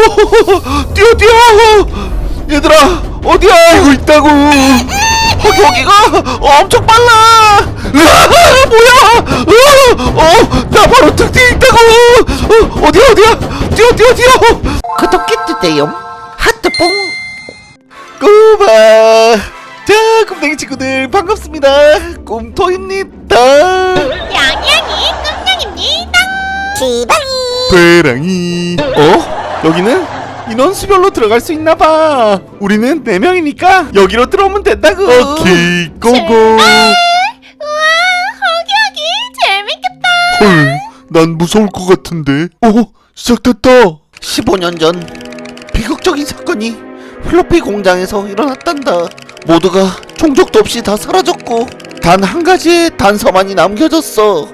오, 뛰어 뛰어! 얘들아 어디야? 이거 있다고. 어, 엄청 빨라. 으아, 뭐야? 어, 나 바로 등 뒤에 있다고. 어, 어디야 어디야? 뛰어 뛰어 뛰어. 구독해 주세요. 하트뽕. 꼬마 자 꿈댕이 친구들 반갑습니다. 꿈토입니다. 양양이 깜냥입니다. 지방이 배랑이. 어? 여기는 인원수별로 들어갈 수 있나봐. 우리는 4명이니까 여기로 들어오면 된다고. 오케이 고고. 우와 허기허기. 재밌겠다. 헐난 무서울 것 같은데. 오 시작됐다. 15년 전 비극적인 사건이 플로피 공장에서 일어났단다. 모두가 총적도 없이 다 사라졌고 단 한 가지의 단서만이 남겨졌어.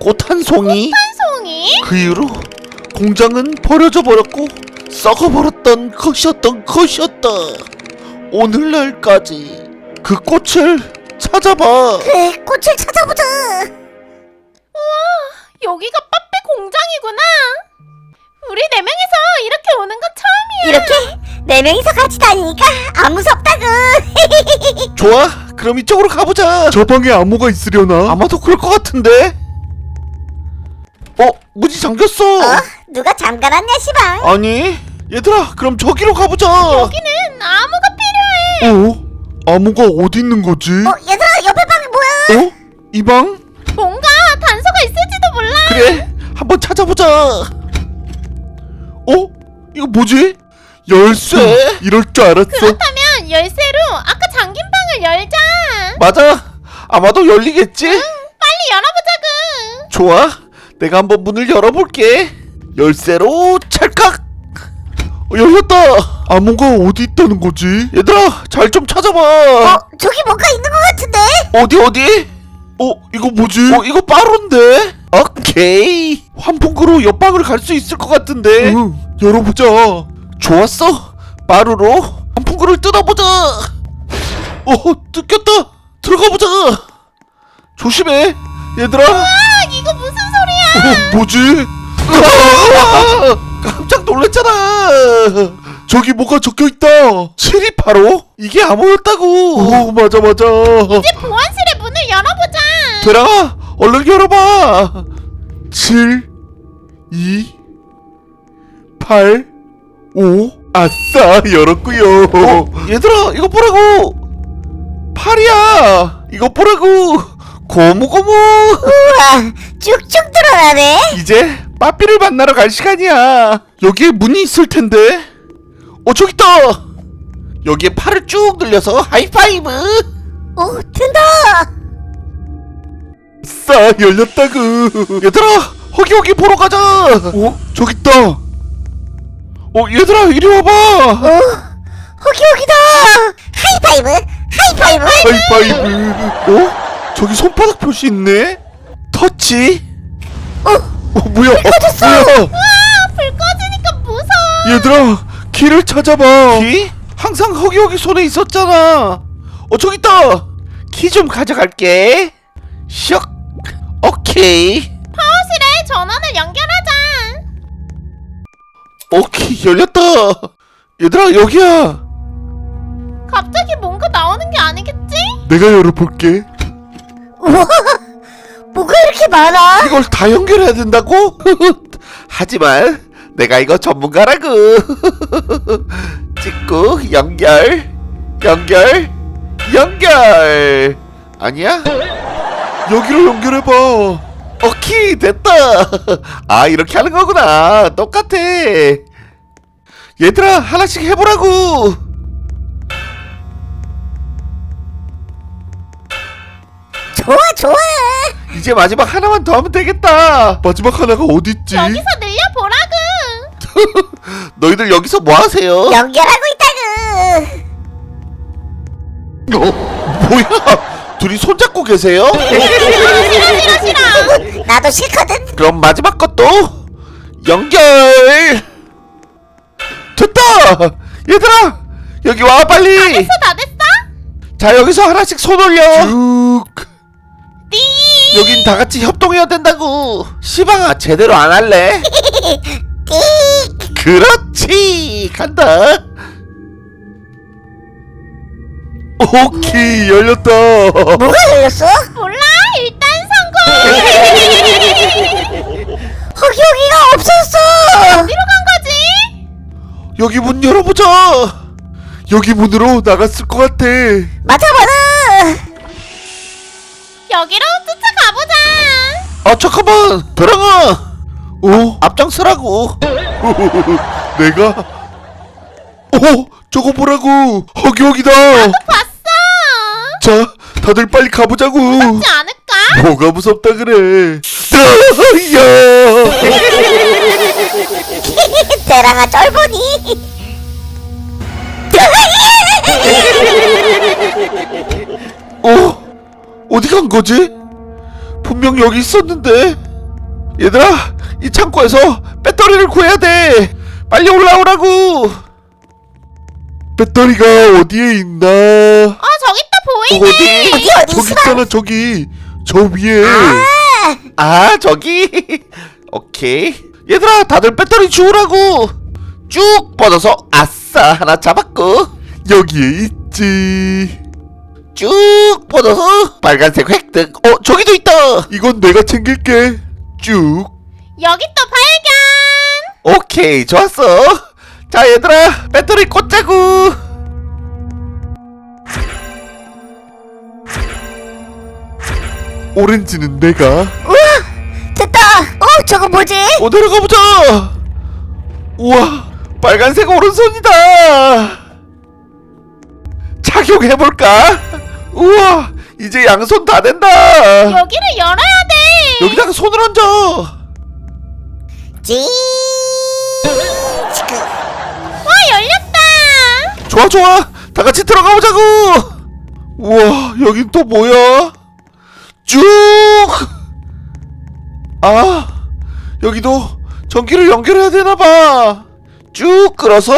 곧한 송이. 한송이? 그 이후로 공장은 버려져 버렸고 썩어버렸던 것이었던 것이었다 오늘날까지 그 꽃을 찾아봐 그래 꽃을 찾아보자. 우와 여기가 빠삐 공장이구나. 우리 네 명이서 이렇게 오는 건 처음이야. 이렇게 네 명이서 같이 다니니까 안 무섭다구. 좋아 그럼 이쪽으로 가보자 저 방에 암호가 있으려나? 아마도 그럴 것 같은데 어 문이 잠겼어 누가 잠가놨냐 시방. 아니 얘들아 그럼 저기로 가보자 여기는 암호가 필요해. 어? 암호가 어디 있는 거지? 얘들아 옆에 방이 뭐야? 어? 이 방? 뭔가 단서가 있을지도 몰라. 그래 한번 찾아보자 어? 이거 뭐지? 열쇠 네. 이럴 줄 알았어 그렇다면 열쇠로 아까 잠긴 방을 열자. 맞아 아마도 열리겠지 빨리 열어보자구. 좋아 내가 한번 문을 열어볼게 열쇠로 찰칵! 어, 열렸다! 암호가 어디 있다는 거지? 얘들아 잘 좀 찾아봐! 저기 뭔가 있는 것 같은데? 어디 어디? 어? 이거 뭐지? 어 이거 빠른데? 오케이! 환풍구로 옆방을 갈 수 있을 것 같은데? 응 열어보자. 좋았어. 빠르로 환풍구를 뜯어보자! 어 뜯겼다! 들어가보자! 조심해! 얘들아! 아, 이거 무슨 소리야? 어 뭐지? 깜짝 놀랐잖아. 저기 뭐가 적혀 있다. 7이 바로 이게 암호였다고. 오 맞아 맞아. 이제 보안실의 문을 열어보자. 되라 얼른 열어봐. 7 2 8 5 아싸 열었구요. 어, 얘들아 이거 보라고. 팔이야. 이거 보라고. 고무고무. 우와, 쭉쭉 드러나네. 이제 빠삐를 만나러 갈 시간이야. 여기에 문이 있을 텐데. 어 저기 있다. 여기에 팔을 쭉 늘려서 하이파이브. 오, 된다. 아싸 열렸다구. 얘들아 허기 허기 보러 가자. 어? 저기 있다. 어 얘들아 이리 와봐. 오, 호기호기다. 하이파이브, 하이파이브. 하이파이브. 어? 저기 손바닥 표시 있네? 터치? 어 뭐야? 어, 뭐야? 아, 불 꺼지니까 무서워. 얘들아 길을 찾아봐. 키? 항상 허기 허기 손에 있었잖아. 어 저기 있다! 키 좀 가져갈게. 슉 오케이. 파워실에 전원을 연결하자. 오케이 열렸다! 얘들아 여기야! 갑자기 뭔가 나오는 게 아니겠지? 내가 열어볼게. 우와, 이렇게 많아? 이걸 다 연결해야 된다고? 하지만 내가 이거 전문가라고 찍고 연결 연결 연결 아니야? 여기로 연결해봐 오케이 됐다 아 이렇게 하는 거구나 똑같아 얘들아 하나씩 해보라고 좋아, 좋아. 이제 마지막 하나만 더 하면 되겠다 마지막 하나가 어딨지? 여기서 늘려보라구. 너희들 여기서 뭐 하세요? 연결하고 있다구. 어? 뭐야 둘이 손잡고 계세요? 싫어, 싫어, 싫어. 나도 싫거든. 그럼 마지막 것도 연결 됐다 얘들아 여기 와 빨리 됐어, 다 됐어? 자 여기서 하나씩 손 올려 쭉 띠. 여긴 다 같이 협동해야 된다고 시방아 제대로 안 할래? 띠. 그렇지 간다. 오케이 열렸다 뭐가 열렸어? 몰라 일단 성공 허기 여기가 없었어. 어디로 간 거지? 여기 문 열어보자 여기 문으로 나갔을 것 같아 맞아 맞아. 여기로 아 잠깐만, 벼랑아. 어? 앞장서라고. 내가? 어? 저거 보라고 허기허기다 봤어 자 다들 빨리 가보자고 그렇지 않을까? 뭐가 무섭다 그래 야 대랑아 쩔보니. 어? 어디 간 거지? 분명 여기 있었는데 얘들아 이 창고에서 배터리를 구해야 돼 빨리 올라오라고 배터리가 어디에 있나 어 저기 있다 보이네 어디? 어디 어디 저기 있어? 있잖아 저기 저 위에 아 저기. 오케이. 얘들아 다들 배터리 주우라고. 쭉 뻗어서 아싸 하나 잡았고. 여기에 있지 쭉 뻗어서 빨간색 획득. 어 저기도 있다. 이건 내가 챙길게 쭉 여기 또 발견 오케이 좋았어. 자 얘들아 배터리 꽂자고. 오렌지는 내가 됐다. 어 저거 뭐지? 어 내려가 보자 우와 빨간색 오른손이다 착용해 볼까 우와 이제 양손 다 된다. 여기를 열어야 돼. 여기다가 손을 얹어. 치크. 와 열렸다. 좋아 좋아. 다 같이 들어가 보자고. 우와 여긴 또 뭐야? 쭉아 여기도 전기를 연결해야 되나봐. 쭉 끌어서.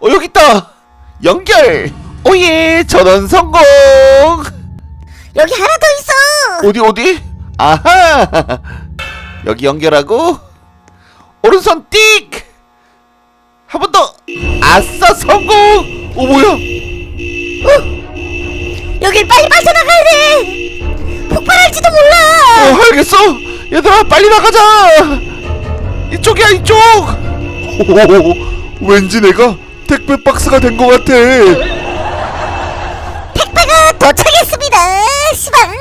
어 여기 있다. 연결 오예 전원 성공 여기 하나 더 있어. 어디 어디? 아하. 여기 연결하고 오른손 띡. 한 번 더. 아싸 성공. 어 뭐야 여길 빨리 빠져나가야 돼. 폭발할지도 몰라. 어 알겠어 얘들아 빨리 나가자 이쪽이야 이쪽 오, 왠지 내가 택배 박스가 된 것 같아 도착했습니다. 시방.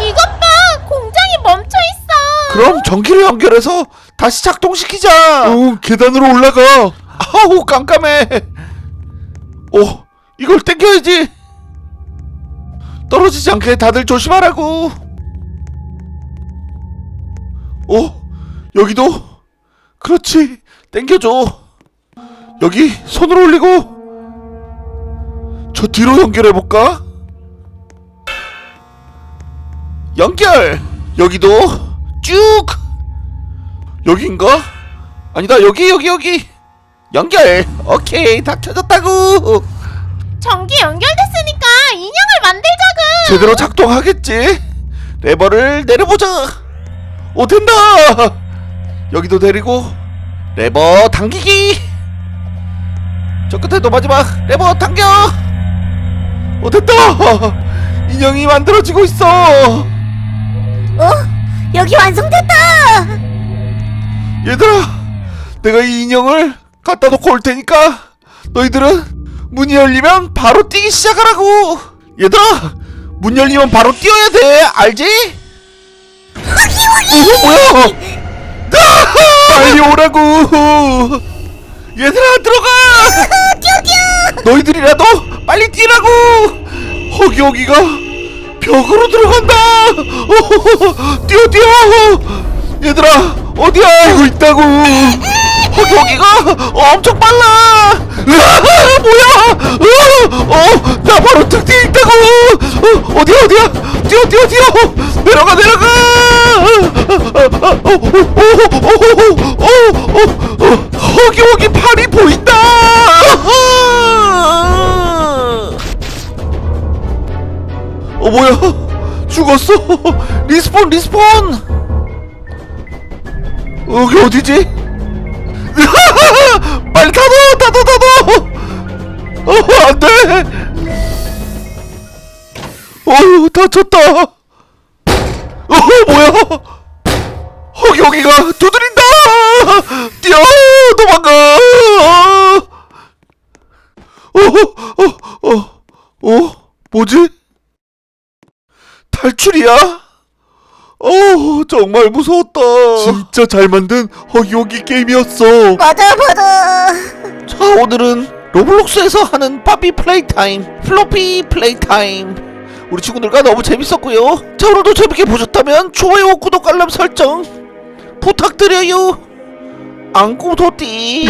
이것 봐 공장이 멈춰 있어 그럼 전기를 연결해서 다시 작동시키자. 어 계단으로 올라가 아우 깜깜해. 오 이걸 당겨야지. 떨어지지 않게 다들 조심하라고. 어 여기도 그렇지 당겨줘. 여기 손을 올리고 저 뒤로 연결해 볼까 연결. 여기도 쭉. 여긴가? 아니다 여기 여기 여기. 연결. 오케이 다 켜졌다고. 전기 연결됐으니까 인형을 만들자구 제대로 작동하겠지. 레버를 내려보자. 오 된다. 여기도 내리고 레버 당기기. 저 끝에도 마지막 레버 당겨. 오 됐다. 인형이 만들어지고 있어. 어? 여기 완성됐다. 얘들아 내가 이 인형을 갖다 놓고 올 테니까 너희들은 문이 열리면 바로 뛰기 시작하라고 얘들아 문 열리면 바로 뛰어야 돼. 알지? 이거 뭐야 빨리 오라고 얘들아 들어가 뛰어 뛰어. 너희들이라도 빨리 뛰라고 허기허기가 벽으로 들어간다 어, 뛰어 뛰어 얘들아 어디야 이거 있다고 허기허기가 엄청 빨라. 뭐야 어, 어, 나 바로 등 뒤에 있다고 어, 어디야 어디야 뛰어 뛰어 뛰어 내려가 내려가 어, 어, 어, 어, 뭐야 죽었어. 리스폰 리스폰. 여기 어디지? 빨리 타도 타도 타도. 어 안돼. 어휴 다쳤다. 어 뭐야? 허경이가 두드린다. 뛰어 도망가. 어어어어 어, 뭐지 탈출이야? 어 정말 무서웠다. 진짜 잘 만든 허기호기 게임이었어. 맞아 맞아. 자 오늘은 로블록스에서 하는 바비 플레이 타임 플로피 플레이 타임. 우리 친구들과 너무 재밌었고요. 자 오늘도 재밌게 보셨다면 좋아요 구독 알람 설정 부탁드려요. 앙꼬도띠